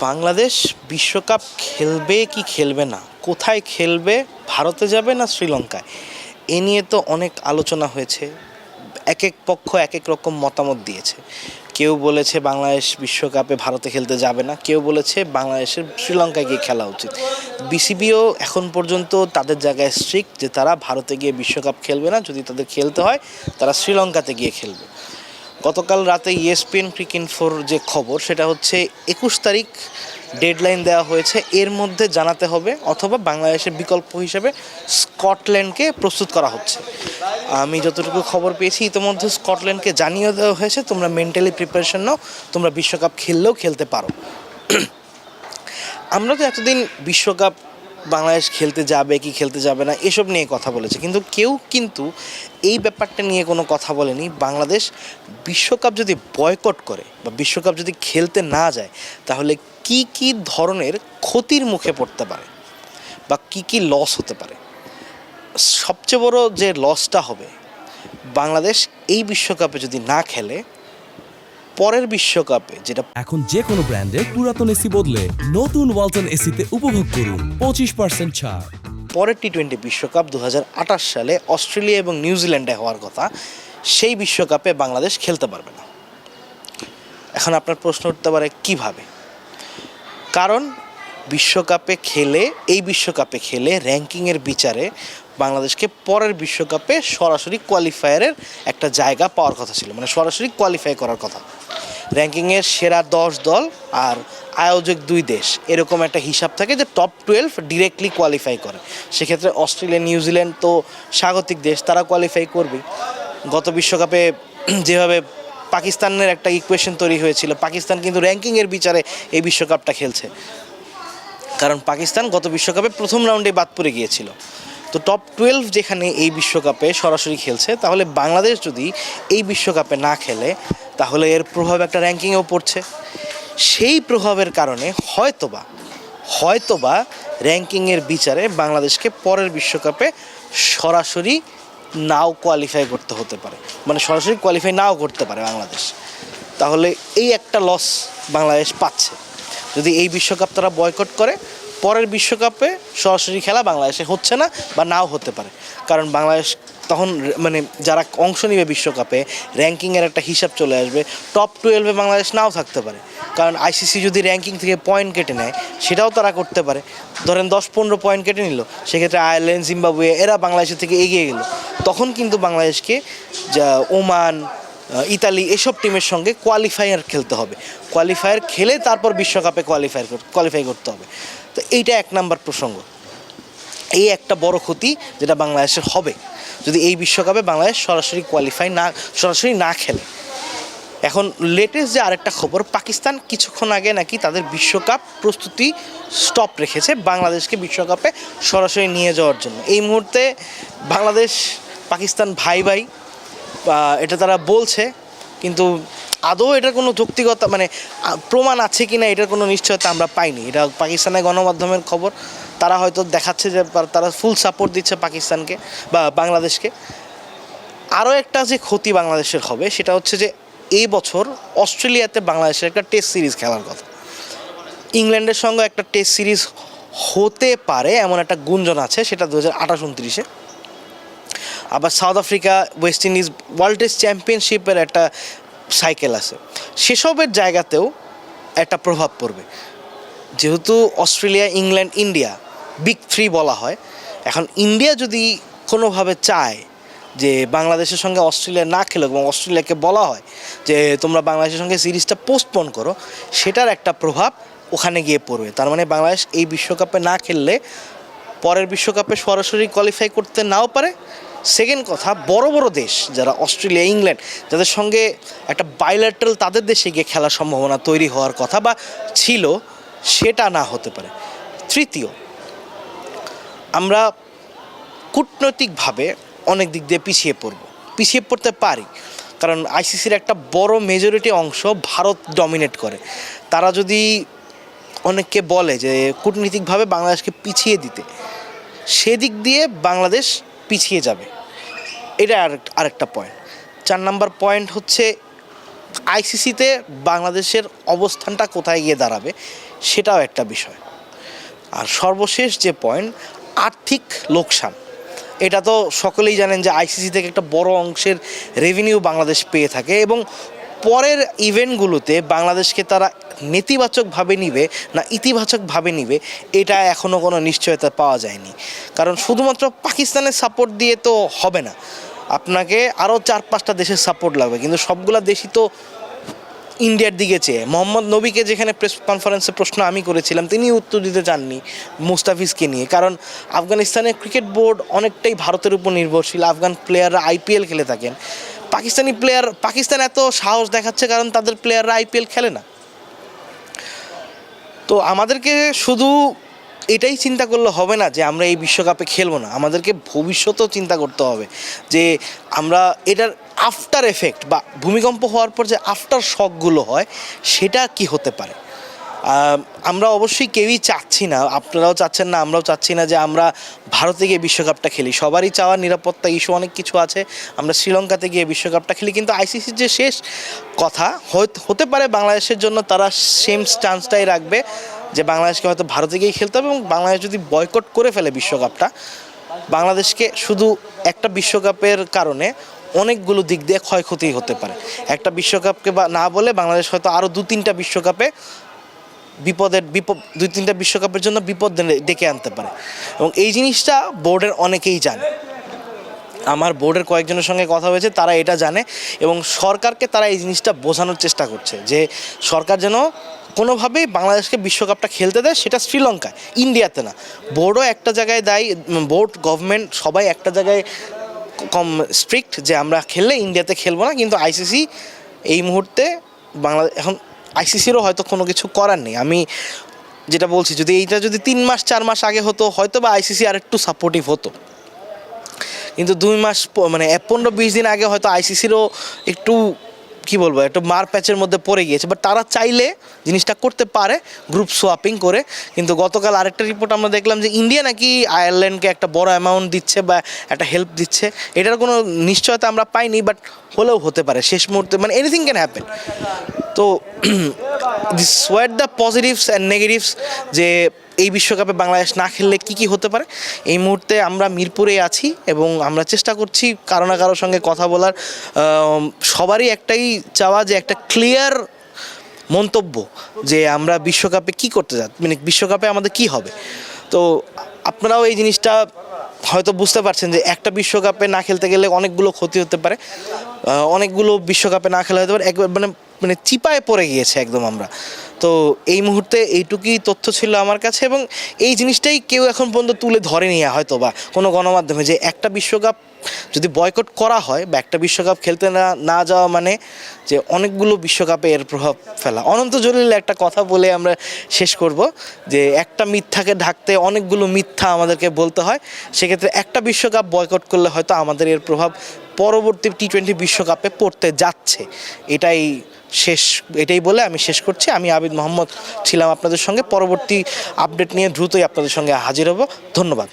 বাংলাদেশ বিশ্বকাপ খেলবে কি খেলবে না? কোথায় খেলবে? ভারতে যাবে না শ্রীলঙ্কায়? এ নিয়ে তো অনেক আলোচনা হয়েছে। এক এক পক্ষ এক এক রকম মতামত দিয়েছে। কেউ বলেছে বাংলাদেশ বিশ্বকাপে ভারতে খেলতে যাবে না। কেউ বলেছে বাংলাদেশের শ্রীলঙ্কায় গিয়ে খেলা উচিত। বিসিবিও এখন পর্যন্ত তাদের জায়গায় স্ট্রিক্ট যে তারা ভারতে গিয়ে বিশ্বকাপ খেলবে না। যদি তাদের খেলতে হয়, তারা শ্রীলঙ্কাতে গিয়ে খেলবে। গতকাল রাতে ইএসপিএন ক্রিক ফোর যে খবর, সেটা হচ্ছে একুশ তারিখ ডেডলাইন দেওয়া হয়েছে। এর মধ্যে জানাতে হবে অথবা বাংলাদেশের বিকল্প হিসেবে স্কটল্যান্ডকে প্রস্তুত করা হচ্ছে। আমি যতটুকু খবর পেয়েছি, ইতিমধ্যে স্কটল্যান্ডকে জানিয়ে দেওয়া হয়েছে। তোমরা মেন্টালি প্রিপারেশন নাও, তোমরা বিশ্বকাপ খেললেও খেলতে পারো। আমরা তো এতদিন বিশ্বকাপ বাংলাদেশ খেলতে যাবে কি খেলতে যাবে না, এসব নিয়ে কথা বলেছে। কিন্তু কেউ কিন্তু এই ব্যাপারটা নিয়ে কোনো কথা বলেনি। বাংলাদেশ বিশ্বকাপ যদি বয়কট করে বা বিশ্বকাপ যদি খেলতে না যায়, তাহলে কি কি ধরনের ক্ষতির মুখে পড়তে পারে বা কি কি লস হতে পারে? সবচেয়ে বড় যে লসটা হবে, বাংলাদেশ এই বিশ্বকাপে যদি না খেলে পরের বিশ্বকাপে যেটা এখন যে কোনো ব্র্যান্ডের পুরাতন এসি বদলে নতুন ওয়ালটন এসিতে উপভোগ করুন পঁচিশ পার্সেন্ট ছাড়। পরের টি টোয়েন্টি বিশ্বকাপ দু হাজার আঠাশ সালে অস্ট্রেলিয়া এবং নিউজিল্যান্ডে হওয়ার কথা সেই বিশ্বকাপে বাংলাদেশ খেলতে পারবে না। এখন আপনার প্রশ্ন উঠতে পারে কীভাবে? কারণ বিশ্বকাপে খেলে এই বিশ্বকাপে খেলে র্যাঙ্কিংয়ের বিচারে বাংলাদেশকে পরের বিশ্বকাপে সরাসরি কোয়ালিফায়ারের একটা জায়গা পাওয়ার কথা ছিল। মানে সরাসরি কোয়ালিফাই করার কথা। র্যাঙ্কিংয়ের সেরা দশ দল আর আয়োজক দুই দেশ। এরকম একটা হিসাব থাকে যে টপ টুয়েলভ ডিরেক্টলি কোয়ালিফাই করে। সেক্ষেত্রে অস্ট্রেলিয়া নিউজিল্যান্ড তো স্বাগতিক দেশ, তারা কোয়ালিফাই করবে গত বিশ্বকাপে যেভাবে পাকিস্তানের একটা ইকুয়েশন তৈরি হয়েছিল, পাকিস্তান কিন্তু র্যাঙ্কিংয়ের বিচারে এই বিশ্বকাপটা খেলছে। কারণ পাকিস্তান গত বিশ্বকাপে প্রথম রাউন্ডে বাদ পড়ে গিয়েছিল। তো টপ টুয়েলভ যেখানে এই বিশ্বকাপে সরাসরি খেলছে, তাহলে বাংলাদেশ যদি এই বিশ্বকাপে না খেলে, তাহলে এর প্রভাব একটা র্যাঙ্কিংয়েও পড়ছে। সেই প্রভাবের কারণে হয়তোবা হয়তোবা র্যাঙ্কিংয়ের বিচারে বাংলাদেশকে পরের বিশ্বকাপে সরাসরি নাও কোয়ালিফাই করতে হতে পারে। মানে সরাসরি কোয়ালিফাই নাও করতে পারে বাংলাদেশ। তাহলে এই একটা লস বাংলাদেশ পাচ্ছে। যদি এই বিশ্বকাপ তারা বয়কট করে পরের বিশ্বকাপে সরাসরি খেলা বাংলাদেশে হচ্ছে না বা নাও হতে পারে। কারণ বাংলাদেশ তখন মানে যারা অংশ নেবে বিশ্বকাপে, র্যাঙ্কিংয়ের একটা হিসাব চলে আসবে। টপ টুয়েলভে বাংলাদেশ নাও থাকতে পারে। কারণ আইসিসি যদি র্যাঙ্কিং থেকে পয়েন্ট কেটে নেয়, সেটাও তারা করতে পারে। ধরেন দশ পনেরো পয়েন্ট কেটে নিল, সেক্ষেত্রে আয়ারল্যান্ড, জিম্বাবুয়ে এরা বাংলাদেশের থেকে এগিয়ে গেল। তখন কিন্তু বাংলাদেশকে যা ওমান ইতালি এসব টিমের সঙ্গে কোয়ালিফায়ার খেলতে হবে। কোয়ালিফায়ার খেলে তারপর বিশ্বকাপে কোয়ালিফায়ার কোয়ালিফাই করতে হবে। তো এইটা এক নাম্বার প্রসঙ্গ। এই একটা বড় ক্ষতি যেটা বাংলাদেশের হবে। যদি এই বিশ্বকাপে বাংলাদেশ সরাসরি কোয়ালিফাই না সরাসরি না খেলে। এখন লেটেস্ট যে আরেকটা খবর, পাকিস্তান কিছুক্ষণ আগে নাকি তাদের বিশ্বকাপ প্রস্তুতি স্টপ রেখেছে বাংলাদেশকে বিশ্বকাপে সরাসরি নিয়ে যাওয়ার জন্য। এই মুহূর্তে বাংলাদেশ পাকিস্তান ভাই ভাই এটা তারা বলছে, কিন্তু আদৌ এটার কোনো যৌক্তিকতা মানে প্রমাণ আছে কি না এটার কোনো নিশ্চয়তা আমরা পাইনি। এটা পাকিস্তানের গণমাধ্যমের খবর। তারা হয়তো দেখাচ্ছে যে তারা ফুল সাপোর্ট দিচ্ছে পাকিস্তানকে বা বাংলাদেশকে। আরও একটা যে ক্ষতি বাংলাদেশের হবে, সেটা হচ্ছে যে, এই বছর অস্ট্রেলিয়াতে বাংলাদেশের একটা টেস্ট সিরিজ খেলার কথা। ইংল্যান্ডের সঙ্গে একটা টেস্ট সিরিজ হতে পারে, এমন একটা গুঞ্জন আছে, সেটা দু হাজার আঠাশ উনত্রিশে আবার South Africa, West Indies World Test চ্যাম্পিয়নশিপের একটা সাইকেল আছে। সেসবের জায়গাতেও একটা প্রভাব পড়বে। যেহেতু Australia, England, India, big three বলা হয়, এখন ইন্ডিয়া যদি কোনোভাবে চায় যে বাংলাদেশের সঙ্গে অস্ট্রেলিয়া না খেলো এবং অস্ট্রেলিয়াকে বলা হয় যে তোমরা বাংলাদেশের সঙ্গে সিরিজটা পোস্টপোন করো, সেটার একটা প্রভাব ওখানে গিয়ে পড়বে। তার মানে বাংলাদেশ এই বিশ্বকাপে না খেললে পরের বিশ্বকাপে সরাসরি কোয়ালিফাই করতে নাও পারে সেকেন্ড কথা, বড় বড় দেশ যারা অস্ট্রেলিয়া, ইংল্যান্ড, যাদের সঙ্গে একটা বাইলেটারাল তাদের দেশে গিয়ে খেলার সম্ভাবনা তৈরি হওয়ার কথা বা ছিল, সেটা না হতে পারে। তৃতীয়, আমরা কূটনৈতিকভাবে অনেক দিক দিয়ে পিছিয়ে পড়ব। পিছিয়ে পড়তে পারি, কারণ আইসিসির একটা বড় মেজরিটি অংশ ভারত ডমিনেট করে। তারা যদি অনেককে বলে যে, কূটনীতিকভাবে বাংলাদেশকে পিছিয়ে দিতে, সেদিক দিয়ে বাংলাদেশ পিছিয়ে যাবে। এটা আরেক আরেকটা পয়েন্ট চার নাম্বার পয়েন্ট হচ্ছে আইসিসিতে বাংলাদেশের অবস্থানটা কোথায় গিয়ে দাঁড়াবে, সেটাও একটা বিষয়। আর সর্বশেষ যে পয়েন্ট আর্থিক লোকসান। এটা তো সকলেই জানেন যে আইসিসি থেকে একটা বড় অংশের রেভিনিউ বাংলাদেশ পেয়ে থাকে এবং পরের ইভেন্টগুলোতে বাংলাদেশকে তারা নেতিবাচকভাবে নিবে না ইতিবাচকভাবে নিবে, এটা এখনও কোনো নিশ্চয়তা পাওয়া যায়নি। কারণ শুধুমাত্র পাকিস্তানের সাপোর্ট দিয়ে তো হবে না। আপনাকে আরও চার পাঁচটা দেশের সাপোর্ট লাগবে, কিন্তু সবগুলা দেশই তো ইন্ডিয়ার দিকে চেয়ে। মোহাম্মদ নবীকে যেখানে প্রেস কনফারেন্সে প্রশ্ন আমি করেছিলাম, তিনি উত্তর দিতে চাননি মুস্তাফিজকে নিয়ে। কারণ আফগানিস্তানের ক্রিকেট বোর্ড অনেকটাই ভারতের উপর নির্ভরশীল, আফগান প্লেয়াররা আইপিএল খেলে থাকেন। পাকিস্তানি প্লেয়ার পাকিস্তান এত সাহস দেখাচ্ছে কারণ তাদের প্লেয়াররা আইপিএল খেলে না। তো আমাদেরকে শুধু এটাই চিন্তা করলে হবে না যে আমরা এই বিশ্বকাপে খেলব না। আমাদেরকে ভবিষ্যতেও চিন্তা করতে হবে যে আমরা এটার আফটার এফেক্ট বা ভূমিকম্প হওয়ার পর যে আফটার শখগুলো হয়, সেটা কি হতে পারে? আমরা অবশ্যই কেউই চাচ্ছি না, আপনারাও চাচ্ছেন না, আমরাও চাচ্ছি না যে আমরা ভারতে গিয়ে বিশ্বকাপটা খেলি। সবারই চাওয়ার নিরাপত্তা ইস্যু অনেক কিছু আছে, আমরা শ্রীলঙ্কাতে গিয়ে বিশ্বকাপটা খেলি, কিন্তু আইসিসির যে শেষ কথা হতে পারে বাংলাদেশের জন্য তারা সেম চান্সটাই রাখবে যে বাংলাদেশকে হয়তো ভারতে গিয়েই খেলতে হবে এবং বাংলাদেশ যদি বয়কট করে ফেলে বিশ্বকাপটা, বাংলাদেশকে শুধু একটা বিশ্বকাপের কারণে অনেকগুলো দিক দিয়ে ক্ষয়ক্ষতি হতে পারে। একটা বিশ্বকাপকে না বলে বাংলাদেশ হয়তো আরও দু তিনটা বিশ্বকাপে বিপদের, বিপদ, দুই তিনটা বিশ্বকাপের জন্য বিপদ ডেকে আনতে পারে। এবং এই জিনিসটা বোর্ডের অনেকেই জানে। আমার বোর্ডের কয়েকজনের সঙ্গে কথা হয়েছে, তারা এটা জানে এবং সরকারকে তারা এই জিনিসটা বোঝানোর চেষ্টা করছে যে সরকার যেন কোনোভাবেই বাংলাদেশকে বিশ্বকাপটা খেলতে দেয়, সেটা শ্রীলঙ্কায়, ইন্ডিয়াতে না। বোর্ডও একটা জায়গায় দায়ী, বোর্ড, গভর্নমেন্ট সবাই একটা জায়গায় কম স্ট্রিক্ট যে আমরা খেললে ইন্ডিয়াতে খেলব না, কিন্তু আইসিসি এই মুহূর্তে বাংলাদেশ, এখন আইসিসিরও হয়তো কোনো কিছু করার নেই। আমি যেটা বলছি, যদি এইটা যদি তিন মাস, চার মাস আগে হতো, হয়তো বা আইসিসি আর একটু সাপোর্টিভ হতো। কিন্তু দুই মাস মানে পনেরো, বিশ দিন আগে হয়তো আইসিসিরও একটু, কি বলব, একটু মার প্যাচের মধ্যে পড়ে গিয়েছে। বাট তারা চাইলে জিনিসটা করতে পারে গ্রুপ সোয়াপিং করে। কিন্তু গতকাল আরেকটা রিপোর্ট আমরা দেখলাম যে ইন্ডিয়া নাকি আয়ারল্যান্ডকে একটা বড় অ্যামাউন্ট দিচ্ছে বা একটা হেল্প দিচ্ছে। এটার কোনো নিশ্চয়তা আমরা পাইনি বাট হলেও হতে পারে। শেষ মুহূর্তে মানে এনিথিং ক্যান হ্যাপেন তো this were the positives and negatives যে এই বিশ্বকাপে বাংলাদেশ না খেললে কি কি হতে পারে, এই মুহূর্তে আমরা মিরপুরে আছি এবং আমরা চেষ্টা করছি কারও না কারোর সঙ্গে কথা বলার সবারই একটাই চাওয়া যে একটা ক্লিয়ার মন্তব্য যে আমরা বিশ্বকাপে কি করতে যা মানে বিশ্বকাপে আমাদের কি হবে। তো আপনারাও এই জিনিসটা হয়তো বুঝতে পারছেন যে একটা বিশ্বকাপে না খেলতে গেলে অনেকগুলো ক্ষতি হতে পারে। অনেকগুলো বিশ্বকাপে না খেলা হতে পারে, একবার মানে মানে চিপায় পড়ে গিয়েছে একদম আমরা। তো এই মুহূর্তে এইটুকুই তথ্য ছিল আমার কাছে এবং এই জিনিসটাই কেউ এখন পর্যন্ত তুলে ধরেনি হয়তো বা কোনো গণমাধ্যমে যে একটা বিশ্বকাপ যদি বয়কট করা হয় বা একটা বিশ্বকাপ খেলতে না না যাওয়া মানে যে অনেকগুলো বিশ্বকাপে এর প্রভাব ফেলা। অনন্ত জলিল একটা কথা বলে আমরা শেষ করব যে একটা মিথ্যাকে ঢাকতে অনেকগুলো মিথ্যা আমাদেরকে বলতে হয়। সেক্ষেত্রে একটা বিশ্বকাপ বয়কট করলে হয়তো আমাদের এর প্রভাব পরবর্তী টি টোয়েন্টি বিশ্বকাপে পড়তে যাচ্ছে। এটাই শেষ, এটাই বলে আমি শেষ করছি। আমি আবিদ মোহাম্মদ ছিলাম আপনাদের সঙ্গে। পরবর্তী আপডেট নিয়ে দ্রুতই আপনাদের সঙ্গে হাজির হব। ধন্যবাদ।